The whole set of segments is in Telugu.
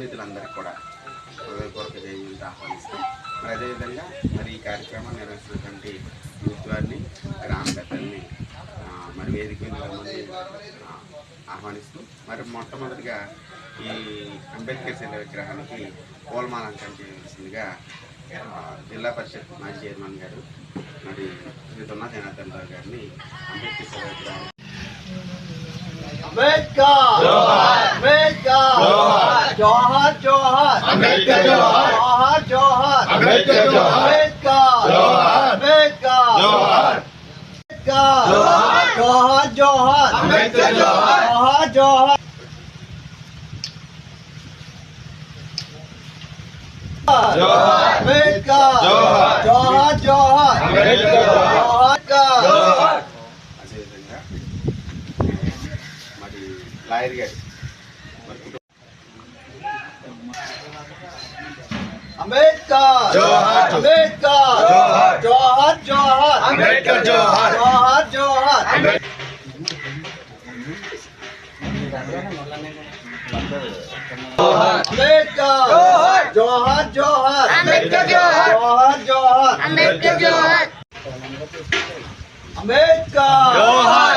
ఆహ్వానితులందరికీ కూడా హృదయపూర్వక జయంతి ఆహ్వానిస్తాం. మరి అదేవిధంగా మరి ఈ కార్యక్రమాన్ని నిర్వహిస్తున్నటువంటి యూత్ వారిని గ్రామ పెద్దల్ని మరి వేదిక ఆహ్వానిస్తూ మరి మొట్టమొదటిగా ఈ అంబేద్కర్ శిల విగ్రహానికి పూలమాలంకరణ చేయవలసిందిగా జిల్లా పరిషత్ మాజీ చైర్మన్ గారు మరి శ్రీ దున్నా జనార్దన్ రావు గారిని అంబేద్కర్ శిల విగ్రహం अंबेडकर। अंबेडकर। जौहर जौहर अंबेडकर जौहर जौहर अंबेडकर अंबेडकर। अंबेडकर। जौहर जौहर अंबेडकर जौहर जौहर जौहर अंबेडकर। जौहर जौहर अंबेडकर లాయర్ గారు మరి కుటుంబ అంబేద్కర్ జోహార్. అంబేద్కర్ జోహార్. జోహార్ జోహార్ అంబేద్కర్ జోహార్. జోహార్ జోహార్ అంబేద్కర్ జోహార్. జోహార్ జోహార్ అంబేద్కర్ జోహార్. జోహార్ జోహార్ అంబేద్కర్ జోహార్ అంబేద్కర్ జోహార్.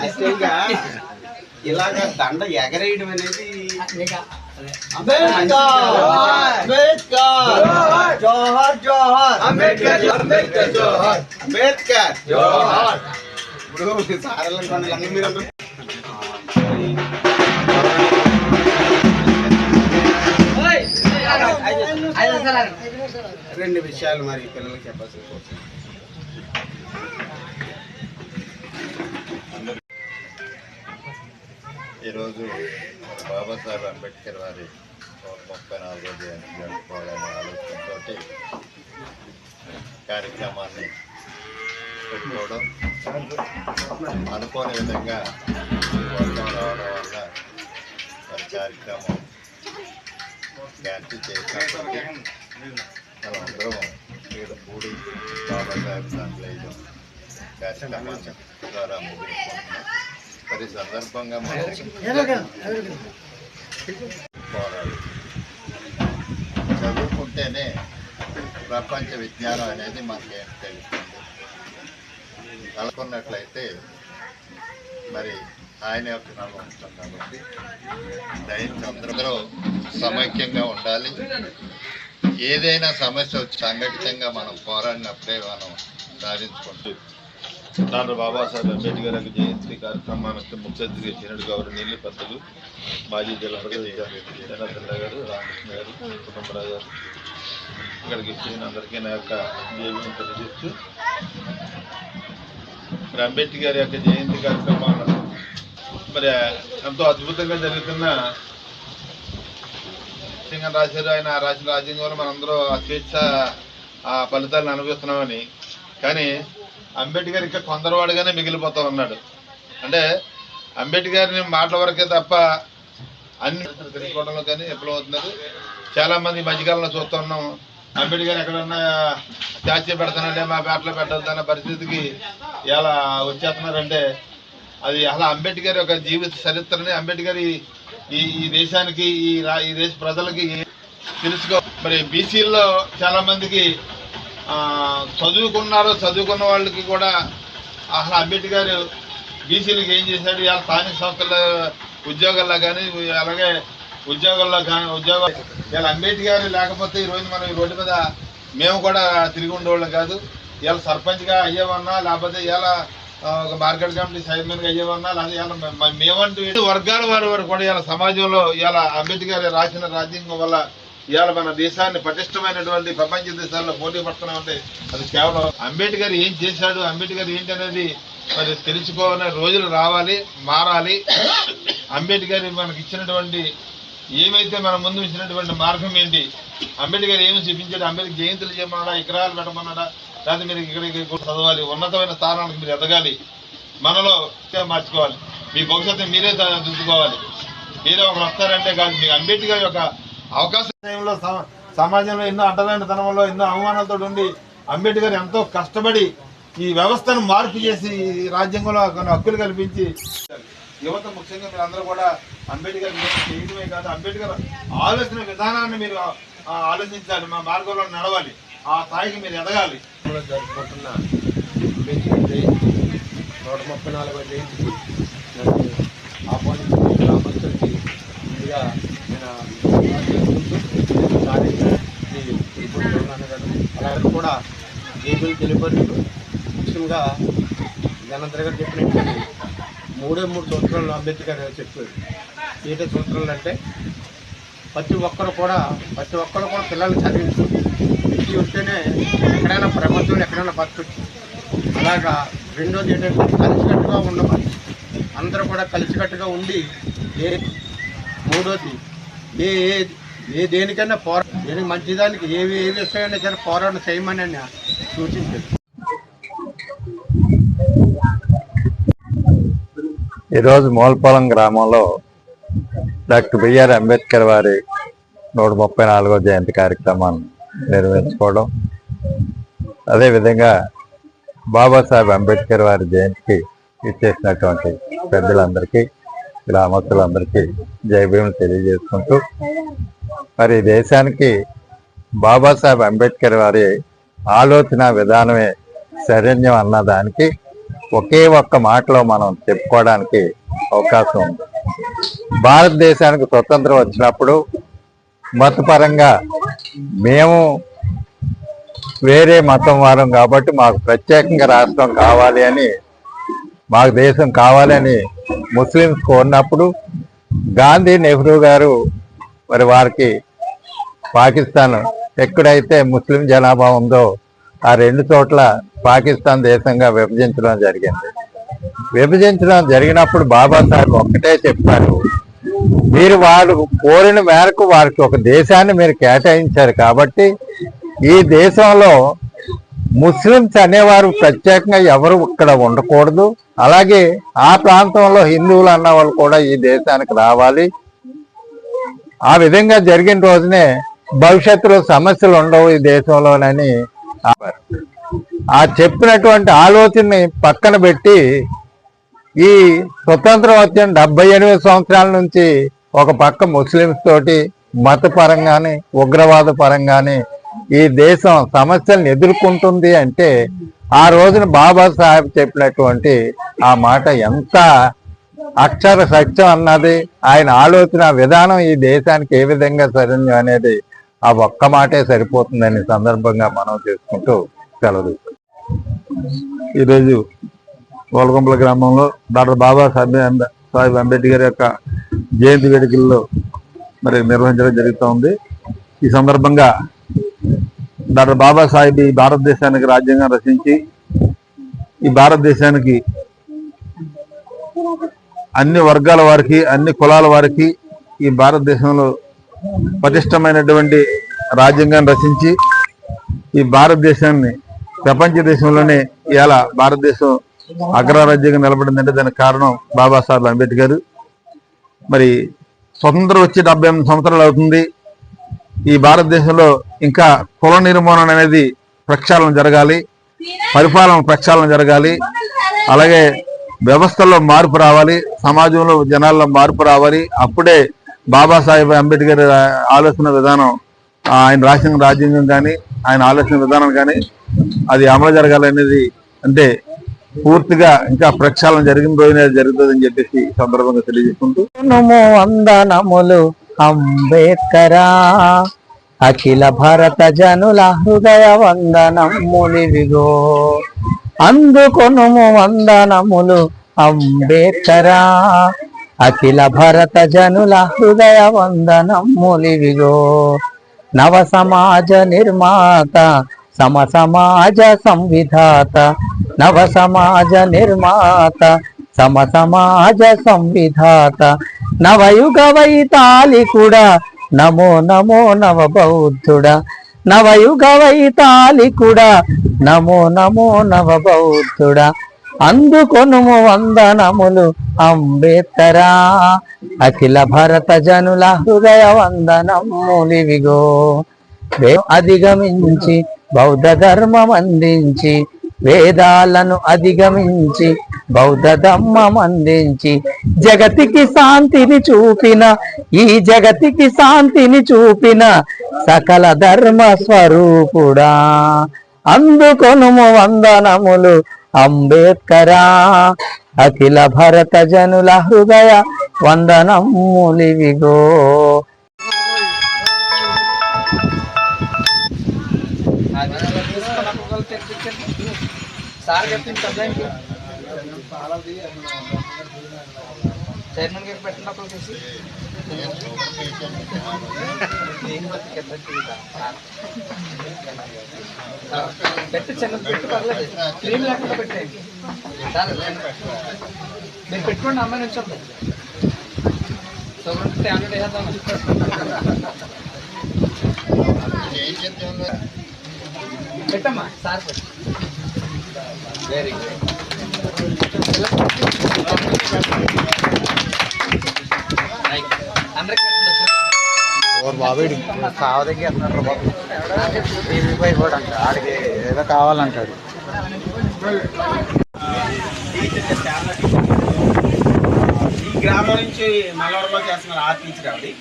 యాక్చువల్గా ఇలాగ దండ ఎగరేయడం అనేది అంబేద్కర్ అంబేద్కర్ జోహార్ జోహార్ అంబేద్కర్ అంబేద్కర్ జోహార్ అంబేద్కర్ జోహార్ ఇప్పుడు సారాలనుకోండి లంగ మీరందరూ రెండు విషయాలు మరి పిల్లలకి చెప్పాల్సి కోరుతున్నాను. ఈరోజు మన బాబాసాహెబ్ అంబేద్కర్ వారి నూట ముప్పై నాలుగో జయంతి జరుపుకోవాలనే ఆలోచనతో కార్యక్రమాన్ని పెట్టుకోవడం అనుకోని విధంగా ఈ వర్షం రావడం వల్ల మరి కార్యక్రమం క్యాన్సిల్ చేసినప్పటికీ మనం అందరం మీద కూడి బాబాసాహెబ్ దాంట్లో వేయడం కార్యక్రమాన్ని ద్వారా ముగించుకుంటున్నాం మరి సందర్భంగా పోరాడు చదువుకుంటేనే ప్రపంచ విజ్ఞానం అనేది మనకేం తెలుస్తుంది? కనుక్కున్నట్లయితే మరి ఆయన యొక్క నామం ఉంటుంది కాబట్టి దయచేసి అందరూ సమైక్యంగా ఉండాలి. ఏదైనా సమస్య వచ్చి సంఘటితంగా మనం పోరాడినప్పుడే మనం సాధించుకుంటూ. డాక్టర్ బాబాసాహెబ్ అంబేద్కర్ యొక్క జయంతి కార్యక్రమానికి ముఖ్య అతిథిగా ఇచ్చినట్టు గౌరవనీయులు పెద్దలు మాజీ జిల్లా జనార్దన్ గారు రామకృష్ణ గారు కుటుంబరావు గారు. ఇక్కడికి ఇచ్చిన అందరికీ నా యొక్క జీవితం తెలియజేస్తూ మరి అంబేద్కర్ యొక్క జయంతి కార్యక్రమాలు మరి ఎంతో అద్భుతంగా జరుగుతున్న రాజ్యాంగం రాశారు. ఆయన రాసిన రాజ్యాంగంలో మనందరూ ఆ స్వేచ్ఛ ఆ ఫలితాలను అనుభవిస్తున్నామని. కానీ అంబేద్కర్ ఇంకా కొందరవాడుగానే మిగిలిపోతా ఉన్నాడు అంటే అంబేద్కర్ని మాటల వరకే తప్ప అన్ని తెలుసుకోవడంలో కానీ విఫలమవుతున్నారు అవుతున్నారు చాలామంది మధ్యకాలంలో చూస్తూ ఉన్నాం. అంబేద్కర్ ఎక్కడన్నా చాచీ పెడతానంటే మా పేటలో పెట్టద్దు పరిస్థితికి ఎలా వచ్చేస్తున్నారంటే అది అలా అంబేద్కర్ యొక్క జీవిత చరిత్రని అంబేద్కర్ ఈ ఈ- దేశానికి ఈ ఈ దేశ ప్రజలకి తెలుసుకో మరి బీసీల్లో చాలామందికి చదువుకున్నారు చదువుకున్న వాళ్ళకి కూడా అసలు అంబేద్కర్ బీసీలకు ఏం చేశాడు? ఇలా స్థానిక సంస్థల ఉద్యోగాల్లో కానీ అలాగే ఉద్యోగాల్లో కానీ ఉద్యోగాలు ఇలా అంబేద్కర్ లేకపోతే ఈరోజు మనం ఈ రోడ్డు మీద మేము కూడా తిరిగి ఉండేవాళ్ళం కాదు. ఇలా సర్పంచ్గా అయ్యేవన్నా లేకపోతే ఇలా ఒక మార్కెట్ కమిటీ చైర్మన్గా అయ్యేవన్నా లేకపోతే ఇవాళ మేమంటూ వర్గాల వారి వారు కూడా ఇలా సమాజంలో ఇలా అంబేద్కర్ రాసిన రాజ్యాంగం వల్ల ఇవాళ మన దేశాన్ని పటిష్టమైనటువంటి ప్రపంచ దేశాల్లో పోటీ పడుతున్నామంటే అది కేవలం అంబేద్కర్ ఏం చేశాడు అంబేద్కర్ ఏంటి అనేది మరి తెలుసుకోవాలనే రోజులు రావాలి మారాలి. అంబేద్కర్ మనకి ఇచ్చినటువంటి ఏమైతే మన ముందు ఇచ్చినటువంటి మార్గం ఏంటి? అంబేద్కర్ ఏమి చూపించాడు? అంబేద్కర్ జయంతులు చేయమన్నాడా? విగ్రహాలు పెట్టమన్నాడా? లేకపోతే మీరు ఇక్కడ చదవాలి. ఉన్నతమైన స్థానానికి మీరు ఎదగాలి. మనలో మార్చుకోవాలి. మీ భవిష్యత్తు మీరే దా- దిద్దుకోవాలి మీరే ఒకరు వస్తారంటే కాదు మీ అంబేద్కర్ యొక్క అవకాశం సమాజంలో ఎన్నో అడ్డదానితనంలో ఎన్నో అవమానాలతో ఉండి అంబేద్కర్ ఎంతో కష్టపడి ఈ వ్యవస్థను మార్పు చేసి ఈ రాజ్యాంగంలో కొన్ని హక్కులు కల్పించి యువత ముఖ్యంగా మీరు అందరూ కూడా అంబేద్కర్ చేయడమే కాదు అంబేద్కర్ ఆలోచన విధానాన్ని మీరు ఆలోచించాలి మా మార్గంలో నడవాలి ఆ స్థాయికి మీరు ఎదగాలి. జరుపుకుంటున్న అంబేద్కర్ జయంతి నూట ముప్పై నాలుగో జయంతికి ఆ ఆహ్వానించిన గ్రామస్తులకి ముందుగా నేను చేసుకుంటూ సారీ శ్రీ అలాగే కూడా జేబుల్ తెలిపరులు ముఖ్యంగా జనందర్ గారు చెప్పినట్టు మూడే మూడు సంవత్సరాలు అంబేద్కర్ గారు చెప్పారు ఏంటో సంవత్సరాలు అంటే ప్రతి ఒక్కరు కూడా ప్రతి ఒక్కరు కూడా పిల్లల్ని చదివించు విద్య ఉంటేనే ఎక్కడైనా ప్రపంచంలో ఎక్కడైనా బతకచ్చు అలాగా రెండోది ఏంటంటే కలిసికట్టుగా ఉండమని అందరూ కూడా కలిసికట్టుగా ఉండి ఏ మూడోది ఏ ఏ దేనికైనా పోరా దేనికి మంచిదానికి ఏవి ఏ విషయమైనా సరే పోరాటం చేయమని సూచించారు. ఈరోజు మోల్పాలెం గ్రామంలో డాక్టర్ బిఆర్ అంబేద్కర్ వారి నూట ముప్పై నాలుగో జయంతి కార్యక్రమాన్ని నిర్వహించుకోవడం అదేవిధంగా బాబాసాహెబ్ అంబేద్కర్ వారి జయంతికి ఇచ్చేసినటువంటి పెద్దలందరికీ గ్రామస్తులందరికీ జయభీములు తెలియజేసుకుంటూ మరి దేశానికి బాబాసాహెబ్ అంబేద్కర్ వారి ఆలోచన విధానమే శరణ్యం అన్నదానికి ఒకే ఒక్క మాటలో మనం చెప్పుకోవడానికి అవకాశం ఉంది. భారతదేశానికి స్వతంత్రం వచ్చినప్పుడు మతపరంగా మేము వేరే మతం వారం కాబట్టి మాకు ప్రత్యేకంగా రాష్ట్రం కావాలి అని మాకు దేశం కావాలని ముస్లిమ్స్ కోరినప్పుడు గాంధీ నెహ్రూ గారు మరి వారికి పాకిస్తాన్ ఎక్కడైతే ముస్లిం జనాభా ఉందో ఆ రెండు చోట్ల పాకిస్తాన్ దేశంగా విభజించడం జరిగింది. విభజించడం జరిగినప్పుడు బాబాసాహెబ్ ఒక్కటే చెప్పారు మీరు వారు కోరిన మేరకు వారికి ఒక దేశాన్ని మీరు కేటాయించారు కాబట్టి ఈ దేశంలో ముస్లిమ్స్ అనేవారు ప్రత్యేకంగా ఎవరు ఇక్కడ ఉండకూడదు. అలాగే ఆ ప్రాంతంలో హిందువులు అన్న వాళ్ళు కూడా ఈ దేశానికి రావాలి. ఆ విధంగా జరిగిన రోజునే భవిష్యత్తులో సమస్యలు ఉండవు ఈ దేశంలోనని ఆ చెప్పినటువంటి ఆలోచనని పక్కన పెట్టి ఈ స్వతంత్రం వచ్చిన డెబ్బై ఎనిమిది సంవత్సరాల నుంచి ఒక పక్క ముస్లింస్ తోటి మతపరంగాని ఉగ్రవాద పరంగాని ఈ దేశం సమస్యలను ఎదుర్కొంటుంది అంటే ఆ రోజున బాబా సాహెబ్ చెప్పినటువంటి ఆ మాట ఎంత అక్షర సత్యం అన్నది ఆయన ఆలోచన విధానం ఈ దేశానికి ఏ విధంగా సరైన అనేది ఆ ఒక్క మాటే సరిపోతుందని సందర్భంగా మనం చేసుకుంటూ సెలవు ఈరోజు గోలగుంపల గ్రామంలో డాక్టర్ బాబాసాహెబ్ అంబే- సాహెబ్ అంబేద్కర్ యొక్క జయంతి వేడుకల్లో మరి నిర్వహించడం జరుగుతూ ఉంది ఈ సందర్భంగా డాక్టర్ బాబాసాహెబ్ ఈ భారతదేశానికి రాజ్యాంగం రచించి ఈ భారతదేశానికి అన్ని వర్గాల వారికి అన్ని కులాల వారికి ఈ భారతదేశంలో పటిష్టమైనటువంటి రాజ్యాంగాన్ని రచించి ఈ భారతదేశాన్ని ప్రపంచ దేశంలోనే ఇలా భారతదేశం అగ్రరాజ్యంగా నిలబడిందంటే దానికి కారణం బాబాసాహెబ్ అంబేద్కర్ మరి స్వతంత్రం వచ్చి డెబ్బై ఎనిమిది సంవత్సరాలు అవుతుంది. ఈ భారతదేశంలో ఇంకా కుల నిర్మూలన అనేది ప్రక్షాళన జరగాలి పరిపాలన ప్రక్షాళన జరగాలి అలాగే వ్యవస్థల్లో మార్పు రావాలి సమాజంలో జనాల్లో మార్పు రావాలి. అప్పుడే బాబాసాహెబ్ అంబేద్కర్ ఆలోచన విధానం ఆయన రాసిన రాజ్యాంగం కానీ ఆయన ఆలోచన విధానం కానీ అది అమలు జరగాలనేది అంటే పూర్తిగా ఇంకా ప్రక్షాళన జరిగిన రోజునే జరుగుతుందని చెప్పేసి సందర్భంగా తెలియజేసుకుంటూ నమో అంబేద్కరా అఖిల భారత జనుల హృదయ వందనములివిగో అందుకొనుము వందనములు అంబేద్కరా అఖిల భారత జనుల హృదయ వందనములివిగో నవ సమాజ నిర్మాత సమ సమాజ సంవిధాత నవ సమాజ నిర్మాత సమ సమాజ సంవిధాత నవయుగవైతాలి కూడా. నమో నమో నవ బౌద్ధుడా. నవయుగవైతాలి కూడా. నమో నమో నవ బౌద్ధుడా. అందుకొనుము వందనములు అంబేద్కరా. అఖిల భరత జనుల హృదయ వందనములివిగో. అధిగమించి బౌద్ధ ధర్మం అందించి వేదాలను అధిగమించి బౌద్ధ ధమ్మం అందించి జగతికి శాంతిని చూపిన ఈ జగతికి శాంతిని చూపిన సకల ధర్మ స్వరూపుడా. అందుకొనుము వందనములు అంబేద్కరా. అఖిల భరత జనుల హృదయ వందనములివిగో. సార్ చెప్పింది సబ్జెక్ట్ చైర్మన్ గారికి పెట్టిన ఒకరు తీసి పెట్టి చిన్న పెట్టి పర్లేదు క్రీమ్ లేకుండా పెట్టేయండి చాలు మీరు పెట్టుకోండి అమ్మాయి నుంచి వద్దాం సో ట్యాబ్లెట్ వేసేద్దాం పెట్టమ్మా సార్ పెట్టు వెరీ గుడ్ బాబేడి కావ దగ్గర ఆడికి ఏదో కావాలంటాడు. ఈ గ్రామం నుంచి మల్లవరంలో చేస్తున్నారు ఆర్ట్ టీచర్ ఆవిడ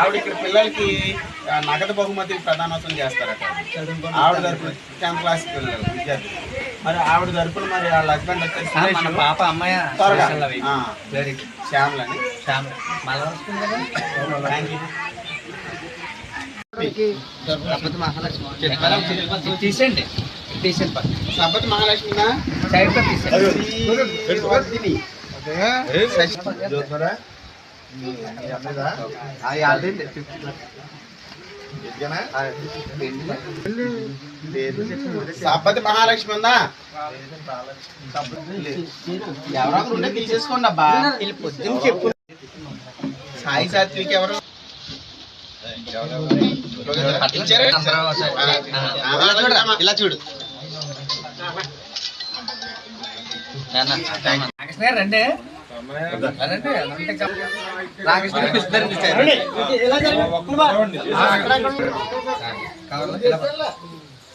ఆవిడ ఇక్కడ పిల్లలకి నగదు బహుమతి ప్రధానోత్సవం చేస్తారట. ఆవిడ తరపున టెన్త్ క్లాస్ పిల్లలు విద్యార్థులు. మరి ఆవిడ తరపున మరి వాళ్ళ హస్బెండ్ వచ్చేసి మన పాప అమ్మాయి త్వరగా. వెరీ శ్యామలని శ్యామ్ తీసేయండి. తీసేయండి. సబ్బత్ మహాలక్ష్మినా సైడ్ తీసేయండి. శ్రీవర్ధిని. సబ్బత్ మహాలక్ష్మి ఉందా? ఎవరో తీసేసుకోండి అబ్బా. పొద్దున్న చెప్పు. సాయి సాత్విక్ ఎవరు? ఇలా చూడు. రండి. రండి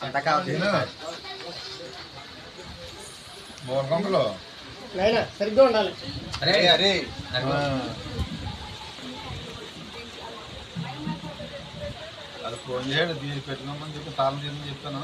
అంటే అరే అరే అది ఫోన్ చేయడు దీనికి పెట్టుకోమని చెప్పి తాళం తీయమని చెప్తాను.